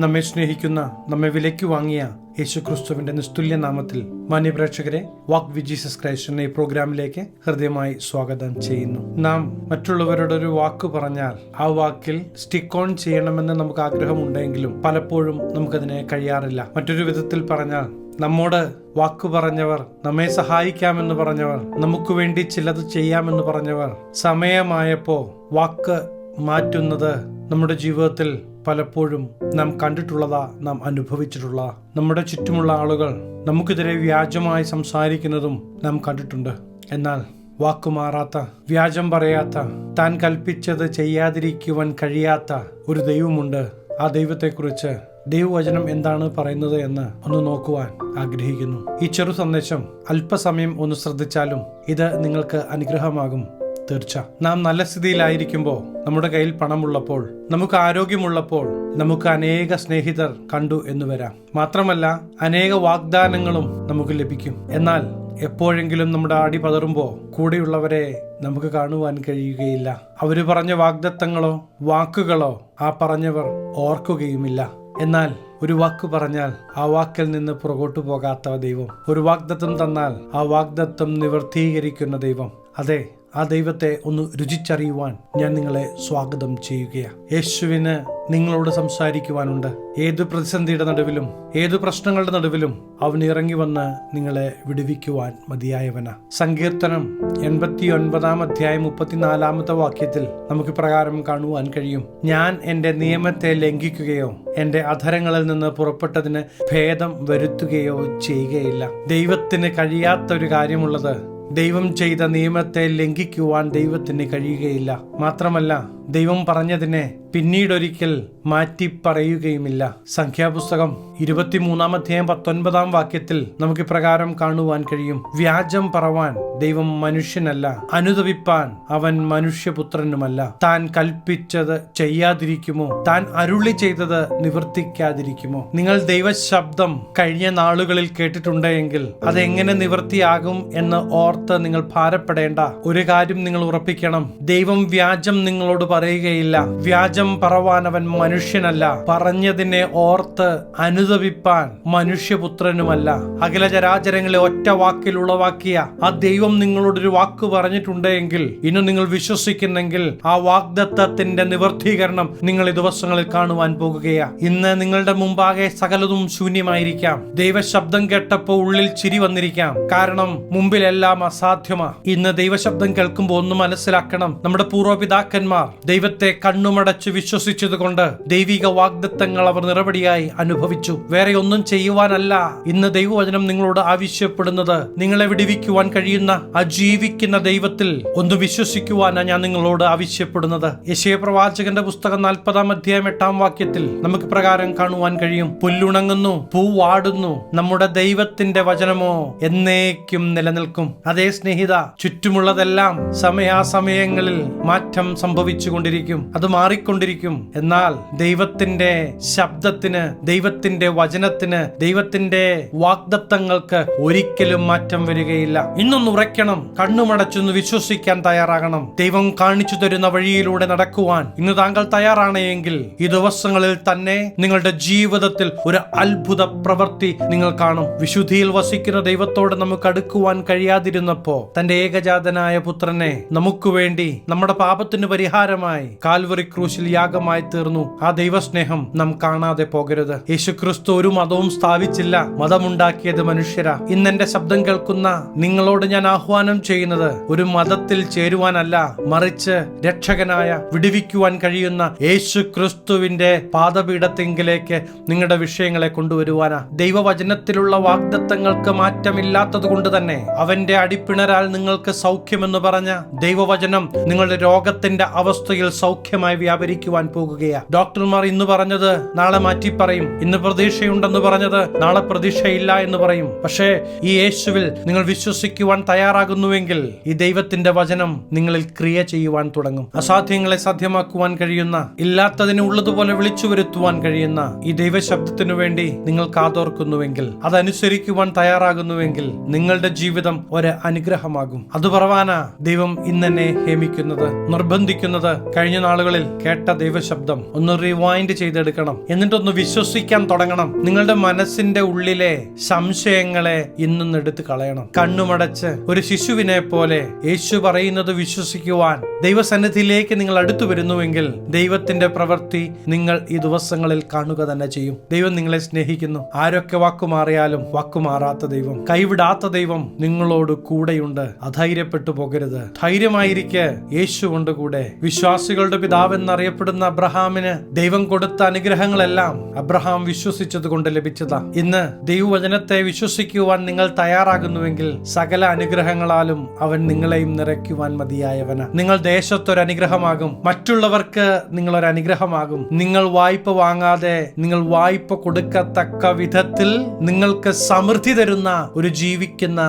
നമ്മെ സ്നേഹിക്കുന്ന നമ്മെ വിലയ്ക്ക് വാങ്ങിയ യേശു ക്രിസ്തുവിന്റെ നിസ്തുല്യ നാമത്തിൽ മാന്യപ്രേക്ഷകരെ വാക്ക് വി ജീസസ് ക്രൈസ്റ്റ് ഈ പ്രോഗ്രാമിലേക്ക് ഹൃദയമായി സ്വാഗതം ചെയ്യുന്നു. നാം മറ്റുള്ളവരോട് ഒരു വാക്ക് പറഞ്ഞാൽ ആ വാക്കിൽ സ്റ്റിക്ക് ഓൺ ചെയ്യണമെന്ന് നമുക്ക് ആഗ്രഹമുണ്ടെങ്കിലും പലപ്പോഴും നമുക്കതിനെ കഴിയാറില്ല. മറ്റൊരു വിധത്തിൽ പറഞ്ഞാൽ നമ്മോട് വാക്കു പറഞ്ഞവർ നമ്മെ സഹായിക്കാമെന്ന് പറഞ്ഞവർ നമുക്ക് വേണ്ടി ചിലത് ചെയ്യാമെന്ന് പറഞ്ഞവർ സമയമായപ്പോ വാക്ക് മാറ്റുന്നത് നമ്മുടെ ജീവിതത്തിൽ പലപ്പോഴും നാം കണ്ടിട്ടുള്ളതാ നാം അനുഭവിച്ചിട്ടുള്ള. നമ്മുടെ ചുറ്റുമുള്ള ആളുകൾ നമുക്കെതിരെ വ്യാജമായി സംസാരിക്കുന്നതും നാം കണ്ടിട്ടുണ്ട്. എന്നാൽ വാക്കുമാറാത്ത വ്യാജം പറയാത്ത താൻ കൽപ്പിച്ചത് ചെയ്യാതിരിക്കുവാൻ കഴിയാത്ത ഒരു ദൈവമുണ്ട്. ആ ദൈവത്തെക്കുറിച്ച് ദൈവവചനം എന്താണ് പറയുന്നത് എന്ന് ഒന്ന് നോക്കുവാൻ ആഗ്രഹിക്കുന്നു. ഈ ചെറു സന്ദേശം അല്പസമയം ഒന്ന് ശ്രദ്ധിച്ചാലും ഇത് നിങ്ങൾക്ക് അനുഗ്രഹമാകും. തീർച്ച. നാം നല്ല സ്ഥിതിയിലായിരിക്കുമ്പോൾ നമ്മുടെ കയ്യിൽ പണമുള്ളപ്പോൾ നമുക്ക് ആരോഗ്യമുള്ളപ്പോൾ നമുക്ക് അനേക സ്നേഹിതർ കണ്ടു എന്ന് വരാം. മാത്രമല്ല അനേക വാഗ്ദാനങ്ങളും നമുക്ക് ലഭിക്കും. എന്നാൽ എപ്പോഴെങ്കിലും നമ്മുടെ ആടി പതറുമ്പോൾ കൂടെയുള്ളവരെ നമുക്ക് കാണുവാൻ കഴിയുകയില്ല. അവർ പറഞ്ഞ വാഗ്ദത്തങ്ങളോ വാക്കുകളോ ആ പറഞ്ഞവർ ഓർക്കുകയുമില്ല. എന്നാൽ ഒരു വാക്ക് പറഞ്ഞാൽ ആ വാക്കിൽ നിന്ന് പുറകോട്ടു പോകാത്ത ദൈവം. ഒരു വാഗ്ദത്തം തന്നാൽ ആ വാഗ്ദത്തം നിവർത്തീകരിക്കുന്ന ദൈവം. അതെ ആ ദൈവത്തെ ഒന്ന് രുചിച്ചറിയുവാൻ ഞാൻ നിങ്ങളെ സ്വാഗതം ചെയ്യുകയാണ് യേശുവിന് നിങ്ങളോട് സംസാരിക്കുവാനുണ്ട്. ഏത് പ്രതിസന്ധിയുടെ നടുവിലും ഏത് പ്രശ്നങ്ങളുടെ നടുവിലും അവൻ ഇറങ്ങി വന്ന് നിങ്ങളെ വിടുവിക്കുവാൻ മതിയായവന. സങ്കീർത്തനം എൺപത്തി ഒൻപതാം അധ്യായം മുപ്പത്തിനാലാമത്തെ വാക്യത്തിൽ നമുക്ക് പ്രകാരം കാണുവാൻ കഴിയും. ഞാൻ എന്റെ നിയമത്തെ ലംഘിക്കുകയോ എന്റെ അധരങ്ങളിൽ നിന്ന് പുറപ്പെട്ടതിന് ഭേദം വരുത്തുകയോ ചെയ്യുകയില്ല. ദൈവത്തിന് കഴിയാത്ത ഒരു കാര്യമുള്ളത് ദൈവം ചെയ്ത നിയമത്തെ ലംഘിക്കുവാൻ ദൈവത്തിന് കഴിയുകയില്ല. മാത്രമല്ല ദൈവം പറഞ്ഞതിനെ പിന്നീടൊരിക്കൽ മാറ്റി പറയുകയുമില്ല സംഖ്യാപുസ്തകം ഇരുപത്തിമൂന്നാം അധ്യായം പത്തൊൻപതാം വാക്യത്തിൽ നമുക്ക് പ്രകാരം കാണുവാൻ കഴിയും. വ്യാജം പറവാൻ ദൈവം മനുഷ്യനല്ല അനുദപിപ്പാൻ അവൻ മനുഷ്യപുത്രനുമല്ല. താൻ കൽപ്പിച്ചത് ചെയ്യാതിരിക്കുമോ? താൻ അരുളി ചെയ്തത് നിവർത്തിക്കാതിരിക്കുമോ? നിങ്ങൾ ദൈവശബ്ദം കഴിഞ്ഞ നാളുകളിൽ കേട്ടിട്ടുണ്ടെങ്കിൽ അതെങ്ങനെ നിവർത്തിയാകും എന്ന് ഓർത്ത് നിങ്ങൾ ഭാരപ്പെടേണ്ട ഒരു കാര്യം നിങ്ങൾ ഉറപ്പിക്കണം. ദൈവം വ്യാജം നിങ്ങളോട് പറയുകയില്ല. വ്യാജം പറവാനവൻ മനുഷ്യനല്ല. പറഞ്ഞതിനെ ഓർത്ത് അനുദപിപ്പാൻ മനുഷ്യപുത്രനുമല്ല. അഖില ചരാചരങ്ങളെ ഒറ്റ വാക്കിൽ ഉളവാക്കിയ ആ ദൈവം നിങ്ങളോടൊരു വാക്ക് പറഞ്ഞിട്ടുണ്ടെങ്കിൽ ഇന്ന് നിങ്ങൾ വിശ്വസിക്കുന്നെങ്കിൽ ആ വാഗ്ദത്തത്തിന്റെ നിവർത്തീകരണം നിങ്ങൾ ഈ ദിവസങ്ങളിൽ കാണുവാൻ പോകുകയാ. ഇന്ന് നിങ്ങളുടെ മുമ്പാകെ സകലതും ശൂന്യമായിരിക്കാം. ദൈവശബ്ദം കേട്ടപ്പോൾ ഉള്ളിൽ ചിരി വന്നിരിക്കാം. കാരണം മുമ്പിലെല്ലാം അസാധ്യമാ. ഇന്ന് ദൈവശബ്ദം കേൾക്കുമ്പോൾ ഒന്ന് മനസ്സിലാക്കണം. നമ്മുടെ പൂർവപിതാക്കന്മാർ ദൈവത്തെ കണ്ണുമടച്ച് വിശ്വസിച്ചതുകൊണ്ട് ദൈവിക വാഗ്ദത്തങ്ങൾ അവർ നിറപടിയായി അനുഭവിച്ചു. വേറെ ഒന്നും ചെയ്യുവാനല്ല. ഇന്ന് ദൈവവചനം നിങ്ങളോട് ആവശ്യപ്പെടുന്നത് നിങ്ങളെ വിടിവിക്കുവാൻ കഴിയുന്ന അജീവിക്കുന്ന ദൈവത്തിൽ ഒന്ന് വിശ്വസിക്കുവാനാണ് ഞാൻ നിങ്ങളോട് ആവശ്യപ്പെടുന്നത്. യശയ പ്രവാചകന്റെ പുസ്തകം നാൽപ്പതാം അധ്യായം എട്ടാം വാക്യത്തിൽ നമുക്ക് പ്രകാരം കാണുവാൻ കഴിയും. പുല്ലുണങ്ങുന്നു പൂവാടുന്നു നമ്മുടെ ദൈവത്തിന്റെ വചനമോ എന്നേക്കും നിലനിൽക്കും. അതേ സ്നേഹിത ചുറ്റുമുള്ളതെല്ലാം സമയാസമയങ്ങളിൽ മാറ്റം സംഭവിച്ചുകൊണ്ടിരിക്കും. അത് മാറിക്കൊണ്ടിരിക്കും. എന്നാൽ ദൈവത്തിന്റെ ശബ്ദത്തിന് ദൈവത്തിന്റെ വചനത്തിന് ദൈവത്തിന്റെ വാഗ്ദത്തങ്ങൾക്ക് ഒരിക്കലും മാറ്റം വരികയില്ല. ഇന്നൊന്ന് ഉറയ്ക്കണം. കണ്ണുമടച്ചൊന്ന് വിശ്വസിക്കാൻ തയ്യാറാകണം. ദൈവം കാണിച്ചു തരുന്ന വഴിയിലൂടെ നടക്കുവാൻ ഇന്ന് താങ്കൾ തയ്യാറാണെങ്കിൽ ഈ ദിവസങ്ങളിൽ തന്നെ നിങ്ങളുടെ ജീവിതത്തിൽ ഒരു അത്ഭുത പ്രവൃത്തി നിങ്ങൾ കാണും. വിശുദ്ധിയിൽ വസിക്കുന്ന ദൈവത്തോട് നമുക്ക് അടുക്കുവാൻ കഴിയാതിരുന്നപ്പോ തന്റെ ഏകജാതനായ പുത്രനെ നമുക്ക് വേണ്ടി നമ്മുടെ പാപത്തിന് പരിഹാരമായി കാൽവറി ക്രൂശിൽ യാഗമായി തീർന്നു. ആ ദൈവസ്നേഹം നാം കാണാതെ പോകരുത്. യേശുക്രിസ്തു ഒരു മതവും സ്ഥാപിച്ചില്ല. മതമുണ്ടാക്കിയത് മനുഷ്യരാ. ഇന്ന് എന്റെ ശബ്ദം കേൾക്കുന്ന നിങ്ങളോട് ഞാൻ ആഹ്വാനം ചെയ്യുന്നത് ഒരു മതത്തിൽ ചേരുവാനല്ല മറിച്ച് രക്ഷകനായ വിടുവിക്കുവാൻ കഴിയുന്ന യേശു ക്രിസ്തുവിന്റെ പാദപീഠത്തെങ്കിലേക്ക് നിങ്ങളുടെ വിഷയങ്ങളെ കൊണ്ടുവരുവാനാ. ദൈവവചനത്തിലുള്ള വാഗ്ദത്തങ്ങൾക്ക് മാറ്റമില്ലാത്തത് കൊണ്ട് തന്നെ അവന്റെ അടിപ്പിണരാൽ നിങ്ങൾക്ക് സൗഖ്യമെന്ന് പറഞ്ഞ ദൈവവചനം നിങ്ങളുടെ രോഗത്തിന്റെ അവസ്ഥയിൽ സൗഖ്യമായി വ്യാപരിക്കുവാൻ പോകുകയാണ് ഡോക്ടർമാർ ഇന്ന് പറഞ്ഞത് നാളെ മാറ്റി പറയും ഇന്ന് പ്രതീക്ഷയുണ്ടെന്ന് പറഞ്ഞത് നാളെ പ്രതീക്ഷയില്ല എന്ന് പറയും. പക്ഷേ ഈ യേശുവിൽ നിങ്ങൾ വിശ്വസിക്കുവാൻ തയ്യാറാകുന്നുവെങ്കിൽ ഈ ദൈവത്തിന്റെ വചനം നിങ്ങളിൽ ക്രിയ ചെയ്യുവാൻ തുടങ്ങും. അസാധ്യങ്ങളെ സാധ്യമാക്കുവാൻ കഴിയുന്ന ഇല്ലാത്തതിനെ ഉള്ളതുപോലെ വിളിച്ചു വരുത്തുവാൻ കഴിയുന്ന ഈ ദൈവശബ്ദത്തിനു വേണ്ടി നിങ്ങൾ കാതോർക്കുന്നുവെങ്കിൽ അതനുസരിക്കുവാൻ തയ്യാറാകുന്നുവെങ്കിൽ നിങ്ങളുടെ ജീവിതം ഒരു അനുഗ്രഹമാകും. അത് പറവാനാ ദൈവം ഇന്നെന്നെ ഹേമിക്കുന്നത്. നിർബന്ധിക്കുന്നത് കഴിഞ്ഞ നാളുകളിൽ കേട്ട ദൈവശബ്ദം. ഒന്ന് റിവൈൻഡ് ചെയ്തെടുക്കണം. എന്നിട്ടൊന്ന് വിശ്വസിക്കാൻ തുടങ്ങണം. നിങ്ങളുടെ മനസ്സിന്റെ ഉള്ളിലെ സംശയങ്ങളെ ഇന്നും എടുത്തു കളയണം. കണ്ണുമടച്ച് ഒരു ശിശുവിനെ പോലെ യേശു പറയുന്നത് വിശ്വസിക്കുവാൻ ദൈവസന്നിധിയിലേക്ക് നിങ്ങൾ അടുത്തു വരുന്നുവെങ്കിൽ ദൈവത്തിന്റെ പ്രവൃത്തി നിങ്ങൾ ഈ ദിവസങ്ങളിൽ കാണുക തന്നെ ചെയ്യും. ദൈവം നിങ്ങളെ സ്നേഹിക്കുന്നു. ആരൊക്കെ വാക്കുമാറിയാലും വാക്കുമാറാത്ത ദൈവം. കൈവിടാത്ത ദൈവം നിങ്ങളോട് കൂടെയുണ്ട്. അധൈര്യപ്പെട്ടു പോകരുത്. ധൈര്യമായിരിക്കെ യേശു കൊണ്ട് കൂടെ വിശ്വാസികളുടെ പിതാവ് എന്നറിയപ്പെടുന്ന അബ്രഹാമിന് ദൈവം കൊടുത്ത അനുഗ്രഹങ്ങളെല്ലാം അബ്രഹാം വിശ്വസിച്ചത് കൊണ്ട് ലഭിച്ചതാ. ഇന്ന് ദൈവവചനത്തെ വിശ്വസിക്കുവാൻ നിങ്ങൾ തയ്യാറാകുന്നുവെങ്കിൽ സകല അനുഗ്രഹങ്ങളാലും അവൻ നിങ്ങളെയും നിറയ്ക്കുവാൻ മതിയായവന. നിങ്ങൾ ദേശത്തൊരു അനുഗ്രഹമാകും മറ്റുള്ളവർക്ക് നിങ്ങൾ ഒരു അനുഗ്രഹമാകും. നിങ്ങൾ വായ്പ വാങ്ങാതെ നിങ്ങൾ വായ്പ കൊടുക്കത്തക്ക വിധത്തിൽ നിങ്ങൾക്ക് സമൃദ്ധി തരുന്ന ഒരു ജീവിക്കുന്ന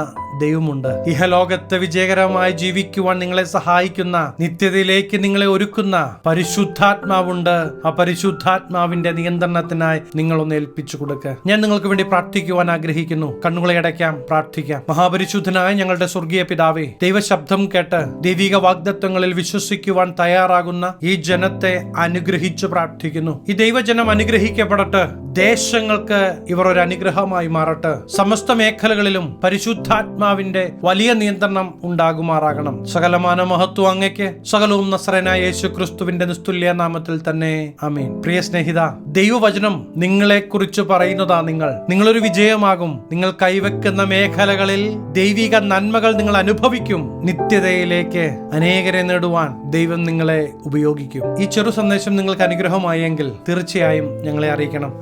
ദൈവമുണ്ട്. ഇഹലോകത്തെ വിജയകരമായി ജീവിക്കുവാൻ നിങ്ങളെ സഹായിക്കുന്ന നിത്യതയിലേക്ക് നിങ്ങളെ ഒരുക്കുന്ന പരിശുദ്ധാത്മാവുണ്ട്. ആ പരിശുദ്ധാത്മാവിന്റെ നിയന്ത്രണത്തിനായി നിങ്ങളൊന്ന് ഏൽപ്പിച്ചു കൊടുക്കുക ഞാൻ നിങ്ങൾക്ക് വേണ്ടി പ്രാർത്ഥിക്കുവാൻ ആഗ്രഹിക്കുന്നു. കണ്ണുകളെ അടയ്ക്കാം പ്രാർത്ഥിക്കാം. മഹാപരിശുദ്ധനായ ഞങ്ങളുടെ സ്വർഗീയ പിതാവേ ദൈവശബ്ദം കേട്ട് ദൈവിക വാഗ്ദത്വങ്ങളിൽ വിശ്വസിക്കുവാൻ തയ്യാറാകുന്ന ഈ ജനത്തെ അനുഗ്രഹിച്ചു പ്രാർത്ഥിക്കുന്നു. ഈ ദൈവജനം അനുഗ്രഹിക്കപ്പെടട്ടെ. ദേശങ്ങൾക്ക് ഇവർ ഒരു അനുഗ്രഹമായി മാറട്ടെ. സമസ്ത മേഖലകളിലും പരിശുദ്ധാത്മാവിന്റെ വലിയ നിയന്ത്രണം ഉണ്ടാകുമാറാകണം. സകലമാന മഹത്വം അങ്ങയ്ക്ക് സകലവും നസ്രനായ യേശു ക്രിസ്തുവിന്റെ നിസ്തുല്യ നാമത്തിൽ തന്നെ. അമീൻ പ്രിയ സ്നേഹിത ദൈവവചനം നിങ്ങളെ കുറിച്ച് പറയുന്നതാ നിങ്ങൾ. നിങ്ങളൊരു വിജയമാകും. നിങ്ങൾ കൈവെക്കുന്ന മേഖലകളിൽ ദൈവിക നന്മകൾ നിങ്ങൾ അനുഭവിക്കും. നിത്യതയിലേക്ക് അനേകരെ നേടുവാൻ ദൈവം നിങ്ങളെ ഉപയോഗിക്കും. ഈ ചെറു സന്ദേശം നിങ്ങൾക്ക് അനുഗ്രഹമായെങ്കിൽ തീർച്ചയായും ഞങ്ങളെ അറിയിക്കണം.